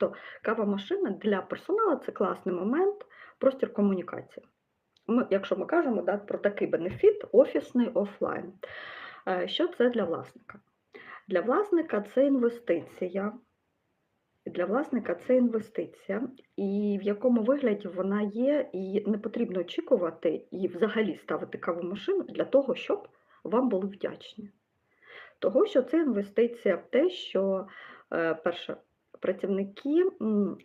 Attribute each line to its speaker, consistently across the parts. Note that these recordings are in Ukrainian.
Speaker 1: Тобто кава-машина для персоналу це класний момент, простір комунікації. Ми, якщо ми кажемо да, про такий бенефіт, офісний офлайн. Е, Що це для власника? Для власника це інвестиція. Для власника це інвестиція, і в якому вигляді вона є, і не потрібно очікувати і взагалі ставити каву машину для того, щоб вам були вдячні. Того, що це інвестиція в те, що е, перше, працівники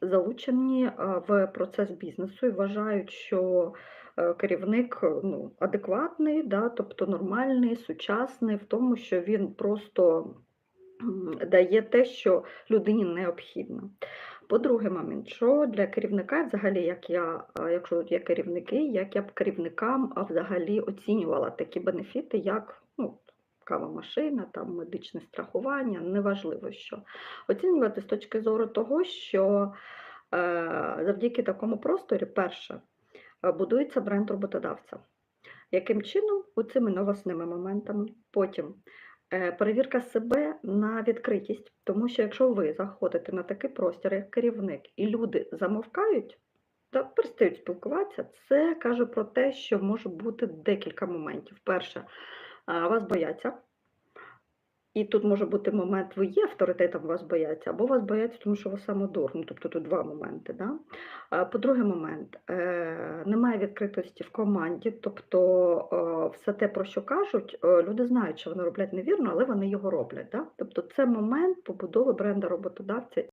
Speaker 1: залучені в процес бізнесу і вважають, що е, керівник ну, адекватний, да, тобто нормальний, сучасний, в тому, що він просто дає те, що людині необхідно. По-друге, момент, що для керівника, взагалі, як я, якщо є керівники, як я б керівникам взагалі оцінювала такі бенефіти, як ну, кава-машина, там, медичне страхування, неважливо що. Оцінювати з точки зору того, що е, завдяки такому просторі, перше, е, будується бренд роботодавця. Яким чином? Оцими новосними моментами. Потім е, перевірка себе на відкритість, тому що якщо ви заходите на такий простір, як керівник, і люди замовкають, та перестають спілкуватися, це каже про те, що може бути декілька моментів. Перше, вас бояться. І тут може бути момент, ви є авторитетом, вас бояться, або вас бояться, тому що ви самодур. Ну, тобто тут два моменти. Да? По-друге, момент, е, немає відкритості в команді, тобто все те, про що кажуть, люди знають, що вони роблять невірно, але вони його роблять. Да? Тобто це момент побудови бренда роботодавця